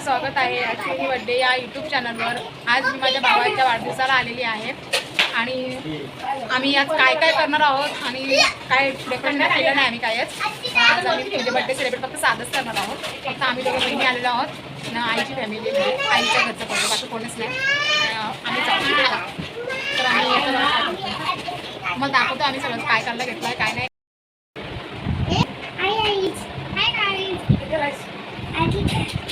सर्वांचं स्वागत आहे ॲक्च्युली बड्डे या यूट्यूब चॅनलवर आज मी माझ्या भावाच्या वाढदिवसाला आलेली आहे. आणि आम्ही आज काय काय करणार आहोत आणि काय डेकोरेशन केलं नाही आम्ही कायच आज. आम्ही म्हणजे बड्डे सेलिब्रेट फक्त साधंच करणार आहोत. फक्त आम्ही दोघं बहिणी आलेलो आहोत. ना आईची फॅमिली आईच्या घरचं पडलं बाकी कोणीच नाही. आम्ही तर आम्ही मग दाखवतो आम्ही सगळं. काय करायला घेतलं आहे काय नाही.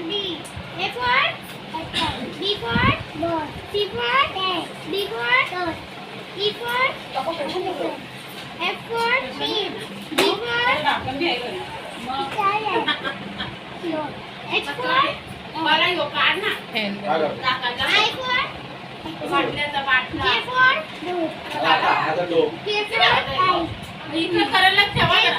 अरे दोघं जण खाये ना त्याला खाऊन देतो काय आत्या आत्या बोलते ती कधी बसणं किनारवाली अगं ढाकण बी आहे घरी. मग मला ह्यो काढ ना टाकायचा. वाटल्याचा बाटला. इकडं करायला ठेवा जरा.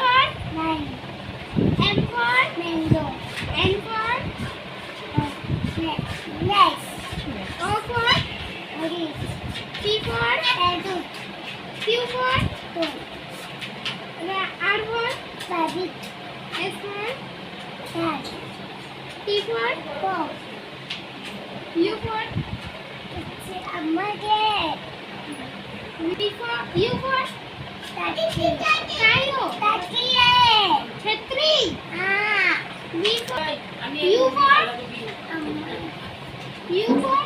You for Before you for हो हा मी for You for? you for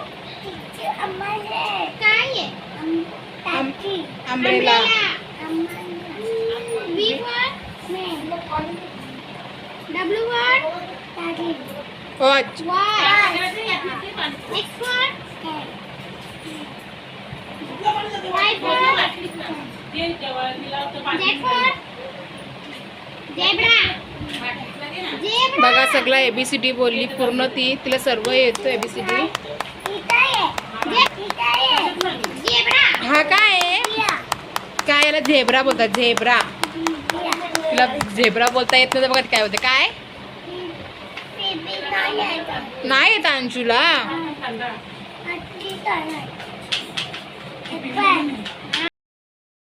काय आहे umbrella V for W for. X for Y for ते जेव्हा दिला होतं Z पाणी. for zebra बाटलीतलं they Next one. बघा सगळा एबीसीडी बोलली पूर्ण ती तिला सर्व येतो एबीसीडी हा काय काय याला झेब्रा बोलतात झेब्रा. तिला झेब्रा बोलता येत नाही बघा काय होतं काय? नाही येत अंशूला.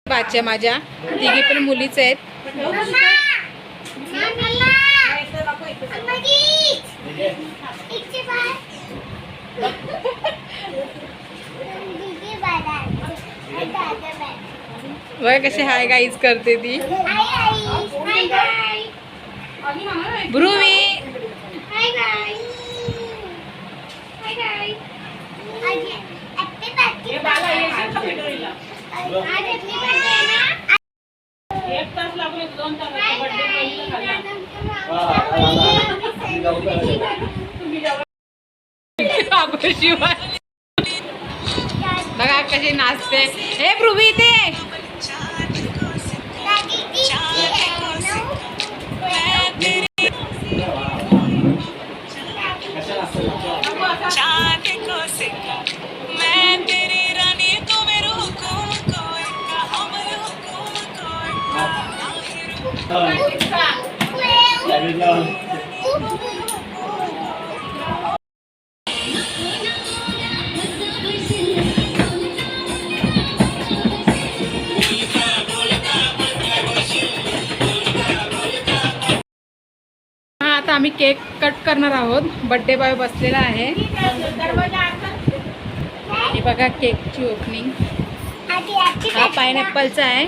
बाच्या माझ्या. तिघी पण मुलीच आहेत. बघा कशी हाय गाईज करते ती. ध्रुवी हे बाबा येशील का पेट्रोलला? एक तास लागून एक दोन तास लागले. बर्थडे पहिलं खाल्ला. तुम्ही जेव्हा अगं शिवाय बघा कशी नाचते. हे ध्रुवी ते. आता आम्ही केक कट करणार आहोत. बड्डे बॉय बसलेला आहे. हे बघा केकची ओपनिंग हा पायनॅपलचा आहे.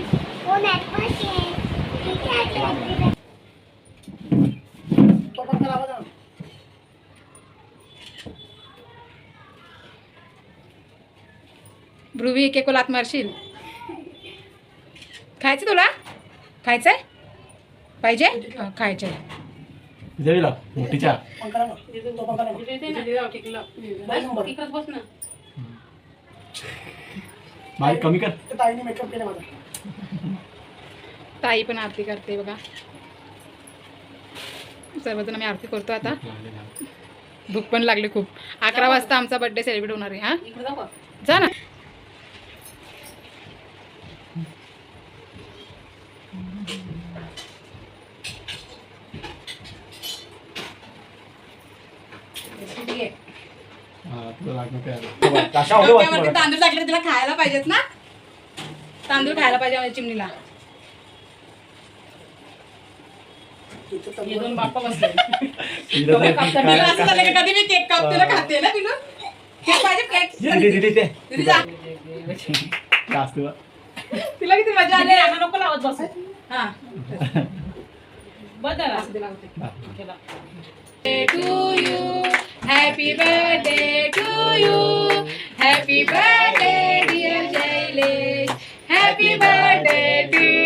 ध्रुवी केक लात मारशील. खायचं तुला? खायचंय? पाहिजे? हा, खायचंय कमी कर. ताई पण आरती करते बघा सर्वजण आम्ही आरती करतो आता भूक पण लागली खूप अकरा वाजता आमचा बर्थडे सेलिब्रेट होणार आहे हा? जा ना. हा. तांदूळ टाकले तिला खायला पाहिजेत ना तांदूळ खायला पाहिजे चिमणीला हे दोन बाप्पा बसले तिला काय- असं झालं की कधी मी केक कापते ना खाते ना केक पाहिजे जा. बा? तिला किती मजा आली आता नको लावत बसू हा बदल असं हा. केला. birthday to you. Happy birthday, dear Jailesh. Happy birthday to you. आमची किती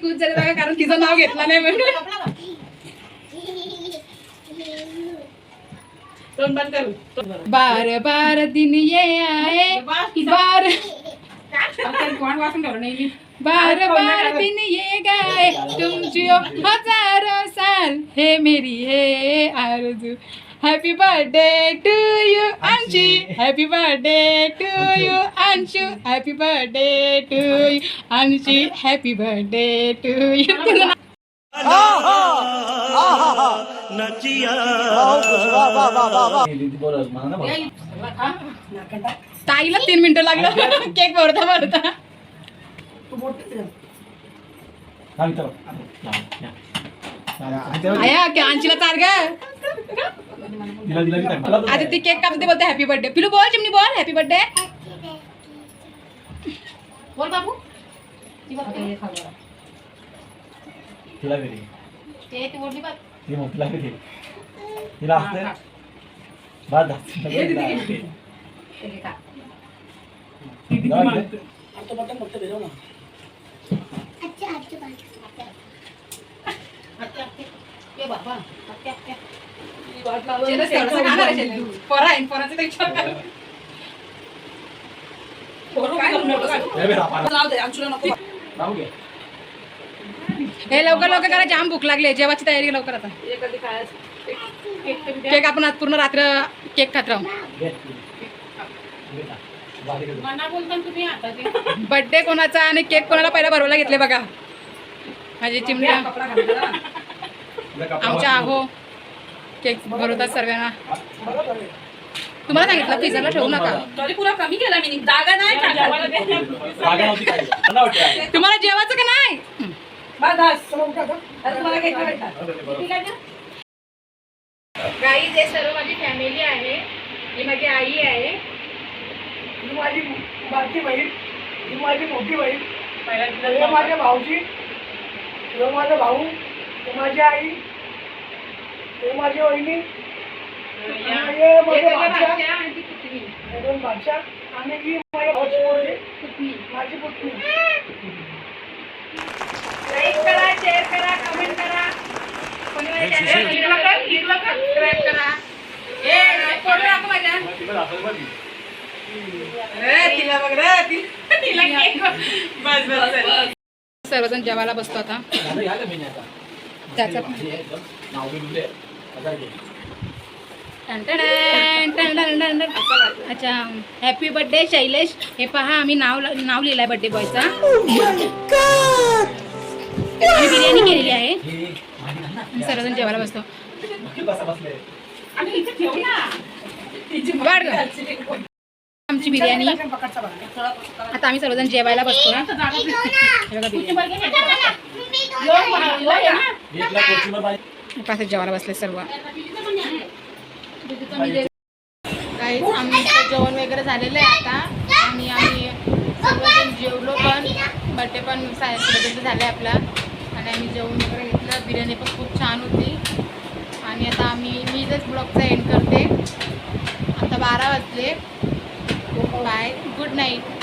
खुश झाली बघा कारण तिचं नाव घेतलं नाही म्हणून. तोंड बंद करू. तोंड बंद. बार बार दिन ये आए. बार. आता तरी कोण वाचून ठेवलं नाही? मी. बार बार दिन ये गाए. तुम जियो हजारों साल. हे मेरी है आरज़ू. Happy birthday to you Anshu happy birthday to you Anshu happy birthday to you Anshu happy birthday to you. ताईला तीन मिनिटं लागलं. केक भरता भरता आया की अंशीला चार ग आता ती केक कापते बोलते हॅपी बर्थडे पिलू बोल चिमणी बोल हॅपी बर्थडे बोल बाबू। ती बघ ते खाऊ जरा. तिला दे रे. ते ती ओढली बघ. ती मोठीला दे. तिला असते? बाद झालं. बाबा. हे. हे लवकर लवकर करा जाम भूक लागली जेवाची तयारी लवकर आता. हे? केक- आपण आज पूर्ण रात्र केक खात राहू. बर्थडे कोणाचा आणि केक कोणाला पहिला भरवायला घेतले बघा. माझी चिमण्या कपडा घाल जरा. तुला कपडा आमच्या. आहो. केक भरवतात सर्वांना. तुम्हाला सांगितलं फ्रीजरला ठेवू नका. तरी पुरा कमी केला मी. जागा नाही. तुम्हाला जेवायचं का नाही? गाई जे सर्व माझी फॅमिली आहे. ही माझी आई आहे. ही माझी बारकी बहीण. ही माझी मोठी बहीण. हे माझे भाऊजी हे माझा भाऊ. हे माझी आई. हे माझी वहिनी? हे माझे भाच्या. हे दोन भाच्या. आणि ही माझ्या भाऊची पोरगी. माझी पुतणी. लाईक करा शेअर करा कमेंट करा. कोणी माझ्या channel ला सबस्क्राईब करा. ए फोटो टाकू माझ्या. तिला दाखवलं बघ. रे, तिला बघ रे, ति- तिला केक बघ. बस बस चल. सर्वजण जेवायला बसतो आता. दादा अच्छा हॅपी बर्थडे शैलेश. हे पहा आम्ही नाव नाव लिहिलंय बर्थडे बॉयचा आम्ही बिर्याणी केलेली आहे. ना. सर्वजण जेवायला बसतो. ना. आमची बिर्याणी. आता आम्ही सर्वजण जेवायला बसतो हे. बघा बिर्याणी. यो, पाच जेवायला बसले सर्व. काही आमचं जेवण वगैरे झालेलं आहे आता. आणि आम्ही सर्वजण जेवलो पण. बड्डे पण सेलिब्रेट झाले आपला. आणि आम्ही जेवण वगैरे घेतलं. बिर्याणी पण खूप छान होती. आणि आता आम्ही मी जर ब्लॉगचा एंड करते. आता बारा वाजले. Bye good night